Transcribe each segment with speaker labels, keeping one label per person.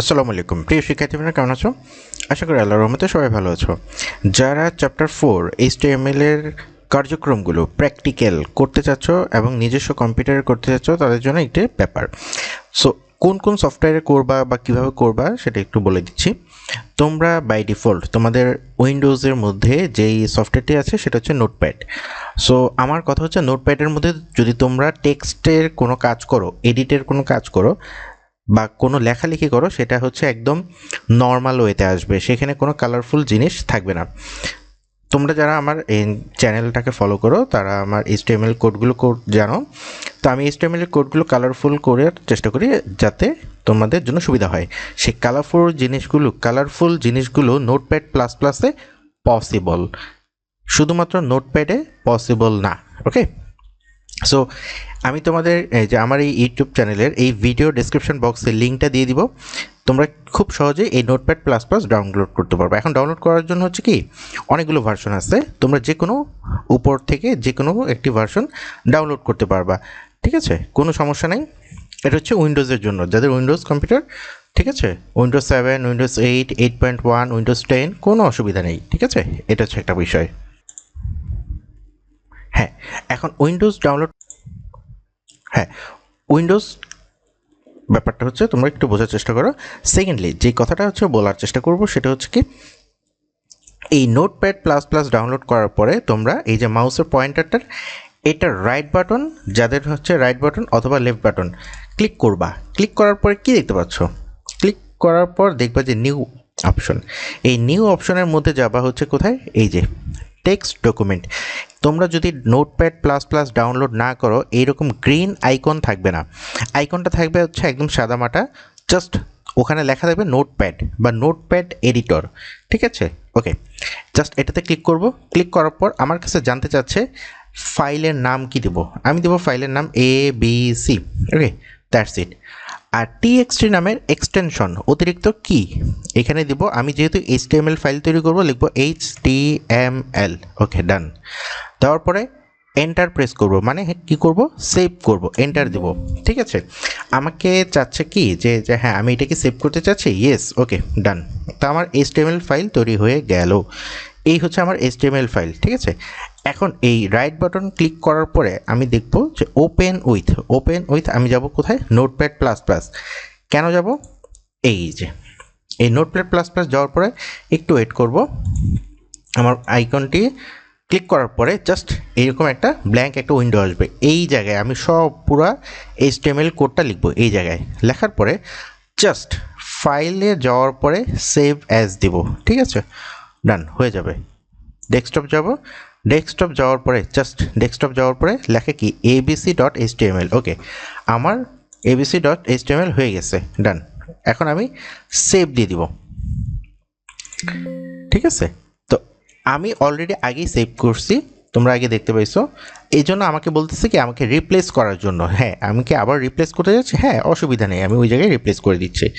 Speaker 1: আসসালামু আলাইকুম। প্রিয় শিক্ষার্থীরা কেমন আছো? আশা করি আল্লাহর রহমতে সবাই ভালো আছো। যারা চ্যাপ্টার ফোর এইচটিএমএল এর কার্যক্রমগুলো প্র্যাকটিক্যাল করতে চাচ্ছ এবং নিজস্ব কম্পিউটারে করতে চাচ্ছ, তাদের জন্য একটি ব্যাপার সো কোন কোন সফটওয়্যারে করবা বা কীভাবে করবা সেটা একটু বলে দিচ্ছি। তোমরা বাই ডিফল্ট তোমাদের উইন্ডোজের মধ্যে যেই সফটওয়্যারটি আছে সেটা হচ্ছে নোটপ্যাড সো আমার কথা হচ্ছে নোটপ্যাডের মধ্যে যদি তোমরা টেক্সটের কোনো কাজ করো এডিটের কোনো কাজ করো বা কোনো লেখালেখি করো, সেটা হচ্ছে একদম নর্মাল ওয়েতে আসবে। সেখানে কোনো কালারফুল জিনিস থাকবে না। তোমরা যারা আমার এই চ্যানেলটাকে ফলো করো, তারা আমার এইচটিএমএল কোডগুলো কোড জানো। তো আমি এইচটিএমএল কোডগুলো কালারফুল করার চেষ্টা করি যাতে তোমাদের জন্য সুবিধা হয়। সেই কালারফুল জিনিসগুলো কালারফুল জিনিসগুলো নোটপ্যাড প্লাস প্লাসে পসিবল শুধুমাত্র নোটপ্যাডে পসিবল না ওকে সো আমি তোমাদের যে আমার এই ইউটিউব চ্যানেলের এই ভিডিও ডেসক্রিপশন বক্সে লিঙ্কটা দিয়ে দিব। তোমরা খুব সহজে এই নোটপ্যাড প্লাস প্লাস ডাউনলোড করতে পারবে। এখন ডাউনলোড করার জন্য হচ্ছে কি, অনেকগুলো ভার্সন আছে। তোমরা যে কোনো উপর থেকে যে কোনো একটি ভার্সন ডাউনলোড করতে পারবা। ঠিক আছে? কোনো সমস্যা নেই। এটা হচ্ছে উইন্ডোজের জন্য। যাদের উইন্ডোজ কম্পিউটার ঠিক আছে? Windows seven windows eight eight point one windows ten কোনো অসুবিধা নেই। ঠিক আছে? এটা হচ্ছে একটা বিষয়। হ্যাঁ এখন উইন্ডোজ ডাউনলোড হ্যাঁ উইন্ডোজ ব্যাপারটা হচ্ছে তোমরা একটু বোঝার চেষ্টা করো। সেকেন্ডলি যে কথাটা হচ্ছে বলার চেষ্টা করব সেটা হচ্ছে কি, এই নোটপ্যাড প্লাস প্লাস ডাউনলোড করার পরে তোমরা এই যে মাউসের পয়েন্টারটার এটা রাইট বাটন যাদের হচ্ছে রাইট বাটন অথবা লেফট বাটন ক্লিক করবা। ক্লিক করার পরে কি দেখতে পাচ্ছ? ক্লিক করার পর দেখবা যে নিউ অপশন এই নিউ অপশনের মধ্যে যাবা হচ্ছে কোথায়? এই যে টেক্সট ডকুমেন্ট তোমরা যদি নোটপ্যাড প্লাস প্লাস ডাউনলোড না করো, এইরকম গ্রিন আইকন থাকবে না। আইকনটা থাকবে হচ্ছে একদম সাদামাটা জাস্ট ওখানে লেখা থাকবে নোটপ্যাড বা নোটপ্যাড এডিটর ঠিক আছে? ওকে জাস্ট এটাতে ক্লিক করব। ক্লিক করার পর আমার কাছে জানতে চাচ্ছে ফাইলের নাম কি দেবো? আমি দেবো ফাইলের নাম A B C okay that's it R TXT নামের এক্সটেনশন অতিরিক্ত কি এখানে দিব, আমি যেহেতু এইচটিএমএল ফাইল তৈরি করব, লিখব এইচ এল ওকে ডান দেওয়ার পরে এন্টার প্রেস করব মানে কি করব? সেভ করব এন্টার দেব। ঠিক আছে? আমাকে চাচ্ছে কি যে যে হ্যাঁ আমি এটাকে সেভ করতে চাচ্ছি? ইয়েস ওকে ডান তা আমার এইচটিএমএল ফাইল তৈরি হয়ে গেল। এই হচ্ছে আমার এইচটিএমএল ফাইল ঠিক আছে? এখন এই রাইট বাটন ক্লিক করার পরে আমি দেখব যে ওপেন উইথ ওপেন উইথ আমি যাব কোথায়? নোটপ্যাড প্লাস প্লাস কেন যাব? এই যে, এই নোটপ্যাড প্লাস প্লাস যাওয়ার পরে একটু ওয়েট করব। আমার আইকনটি ক্লিক করার পরে জাস্ট এইরকম একটা ব্ল্যাঙ্ক একটা উইন্ডো আসবে। এই জায়গায় আমি সব পুরা এইচটিএমএল কোডটা লিখব এই জায়গায়। লেখার পরে জাস্ট ফাইলে যাওয়ার পরে সেভ অ্যাজ দিব। ঠিক আছে? ডান হয়ে যাবে। ডেস্কটপ যাব। ডেস্কটপ যাওয়ার পরে জাস্ট ডেস্কটপ যাওয়ার পরে লেখে কি এবিসি ডট এইচ ওকে আমার এবিসি ডট এইচ হয়ে গেছে ডান এখন আমি সেভ দিয়ে দিব। ঠিক আছে? তো আমি অলরেডি আগেই সেভ করছি, তোমরা আগে দেখতে পাইছো। এই জন্য আমাকে বলতেছে কি, আমাকে রিপ্লেস করার জন্য। হ্যাঁ আমি কি আবার রিপ্লেস করতে যাচ্ছি? হ্যাঁ অসুবিধা নেই, আমি ওই জায়গায় রিপ্লেস করে দিচ্ছি।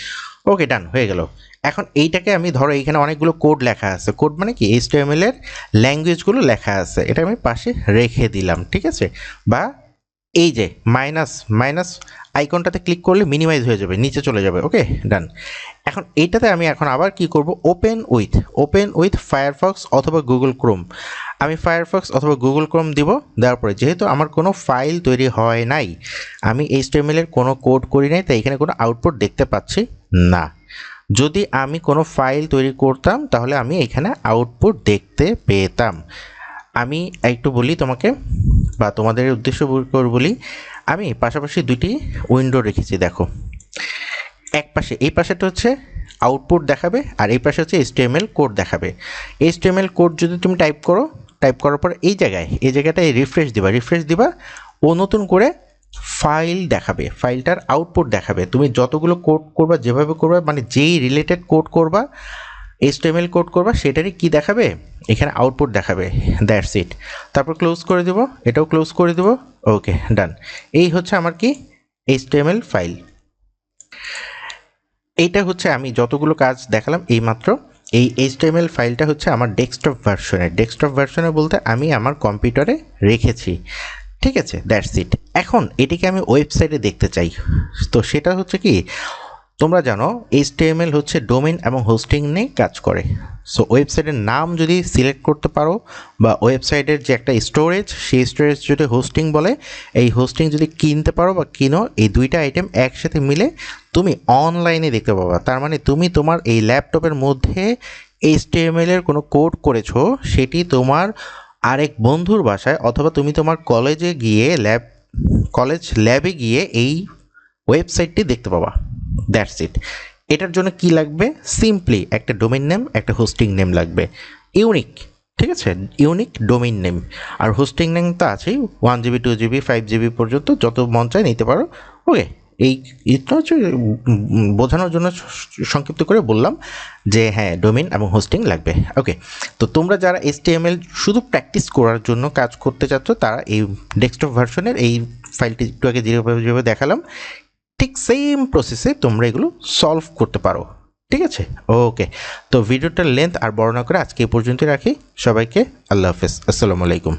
Speaker 1: ওকে ডান হয়ে গেল। এখন এইটাকে আমি ধরো এইখানে অনেকগুলো কোড লেখা আছে। কোড মানে কি? এইচটিএমএল এর ল্যাঙ্গুয়েজগুলো লেখা আছে। এটা আমি পাশে রেখে দিলাম, ঠিক আছে? বা এই যে মাইনাস মাইনাস আইকনটাতে ক্লিক করলে মিনিমাইজ হয়ে যাবে, নিচে চলে যাবে ওকে ডান এখন এইটাতে আমি এখন আবার কি করব? Open with open with Firefox অথবা গুগল ক্রোম আমি ফায়ারফক্স অথবা গুগল ক্রোম দিব, দেওয়ার পরে যেহেতু আমার কোনো ফাইল তৈরি হয় নাই, আমি এইচটিএমএল এর কোনো কোড করি নাই, তাই এখানে কোনো আউটপুট দেখতে পাচ্ছি না। যদি আমি কোনো ফাইল তৈরি করতাম, তাহলে আমি এখানে আউটপুট দেখতে পেতাম। আমি একটু বলি তোমাকে বা তোমাদের উদ্দেশ্য বলি, আমি পাশাপাশি দুটি উইন্ডো রেখেছি, দেখো। এক পাশে, এই পাশেটা হচ্ছে আউটপুট দেখাবে আর এই পাশে হচ্ছে এইচটিএমএল কোড দেখাবে। এইচটিএমএল কোড যদি তুমি টাইপ করো টাইপ করার পর এই জায়গায়, এই জায়গাটায় রিফ্রেশ দিবা রিফ্রেশ দিবা, ও নতুন করে ফাইল দেখাবে ফাইলটার আউটপুট দেখাবে। তুমি যতগুলো কোড করবা, যেভাবে করবা মানে যেই রিলেটেড কোড করবা এইচটিএমএল কোড করবা, সেটারই কি দেখাবে? এখানে আউটপুট দেখাবে দ্যাটস ইট তারপর ক্লোজ করে দেব, এটাও ক্লোজ করে দেব ওকে ডান এই হচ্ছে আমার কি? এইচটিএমএল ফাইল এইটা হচ্ছে আমি যতগুলো কাজ দেখালাম এইমাত্র, এই এইচটিএমএল ফাইলটা হচ্ছে আমার ডেস্কটপ ভার্সনে ডেস্কটপ ভার্সনে বলতে আমি আমার কম্পিউটারে রেখেছি। ঠিক আছে দ্যাটস ইট এখন এটিকে আমি ওয়েবসাইটে দেখতে চাই। তো সেটা হচ্ছে কি? তোমরা জানো এইচটিএমএল হচ্ছে ডোমেন এবং হোস্টিং নিয়ে কাজ করে। সো ওয়েবসাইটের নাম যদি সিলেক্ট করতে পারো বা ওয়েবসাইটের যে একটা স্টোরেজ সেই স্টোরেজ যদি হোস্টিং বলে, এই হোস্টিং যদি কিনতে পারো বা কিনো, এই দুইটা আইটেম একসাথে মিলে তুমি অনলাইনে দেখতে পাবা। তার মানে তুমি তোমার এই ল্যাপটপের মধ্যে এইচটিএমএল এর কোনো কোড করেছ, সেটি তোমার আরেক বন্ধুর বাসায় অথবা তুমি তোমার কলেজে গিয়ে ল্যাব কলেজ ল্যাবে গিয়ে এই ওয়েবসাইটটি দেখতে পাবা। দ্যাটস ইট এটার জন্য কি লাগবে? সিম্পলি একটা ডোমেন নেম একটা হোস্টিং নেম লাগবে। ইউনিক ঠিক আছে? ইউনিক ডোমেইন নেম আর হোস্টিং নেম তো আছেই। One GB two GB five GB পর্যন্ত যত মন চায় নিতে পারো। ওকে এই এটা হচ্ছে বোঝানোর জন্য সংক্ষিপ্ত করে বললাম যে হ্যাঁ ডোমেইন এবং হোস্টিং লাগবে। ওকে তো তোমরা যারা এসটিএমএল শুধু প্র্যাকটিস করার জন্য কাজ করতে চাচ্ছ, তারা এই ডেস্কটপ ভার্সনের এই ফাইলটি একটু আগে যেভাবে দেখালাম ঠিক সেম প্রসেসে তোমরা এগুলো সলভ করতে পারো। ঠিক আছে? ওকে তো ভিডিওটার লেন্থ আর বর্ণনা করে আজকে এই পর্যন্ত রাখি। সবাইকে আল্লাহ হাফেজ। আসসালামু আলাইকুম।